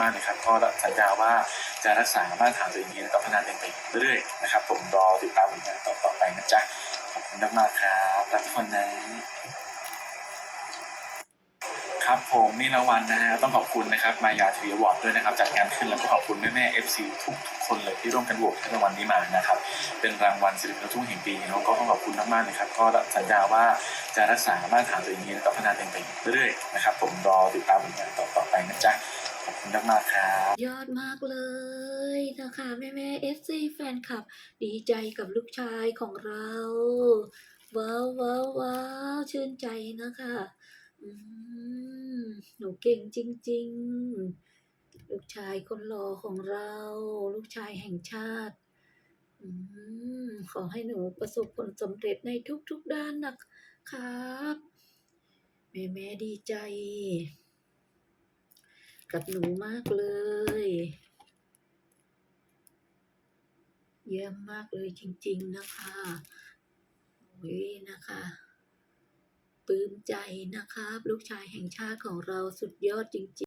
มากๆเลยครับก็สัญญาว่าจะรักษามาตรฐานตัวเองนี้แล้วก็พัฒนาตัวเองไปเรื่อยๆนะครับผมรอติดตามผลงานต่อๆไปนะจ๊ะขอบคุณมากๆครับรักทุกคนนะครับผมนี่รางวัลนะฮะต้องขอบคุณนะครับมายาทีวอร์ดด้วยนะครับจัดงานขึ้นแล้วก็ขอบคุณแม่แม่เอฟซีทุกๆคนเลยที่ร่วมกันโหวตให้รางวัลนี้มานะครับเป็นรางวัลศิลปินทุ่งแห่งปีแล้วก็ต้องขอบคุณมากๆเลยครับก็สัญญาว่าจะรักษามาตรฐานตัวเองนี้แล้วก็พัฒนาตัวเองไปเรื่อยๆนะครับผมรอติดตามผลงานต่อๆไปนะจ๊ะ ขอบคุณมากครับ ยอดมากเลยนะคะแม่แม่เอฟซีแฟนคลับ ดีใจกับลูกชายของเรา ว้าวว้าวว้าวชื่นใจนะคะอืมหนูเก่งจริง ๆ ลูกชายคนหล่อของเรา ลูกชายแห่งชาติอขอให้หนูประสบผลสำเร็จในทุกๆด้านนะครับ แม่แม่ดีใจ กับหนูมากเลย เยี่ยมมากเลยจริง ๆ นะคะโอ้ยนะคะปลื้มใจนะครับ ลูกชายแห่งชาติของเราสุดยอดจริง ๆ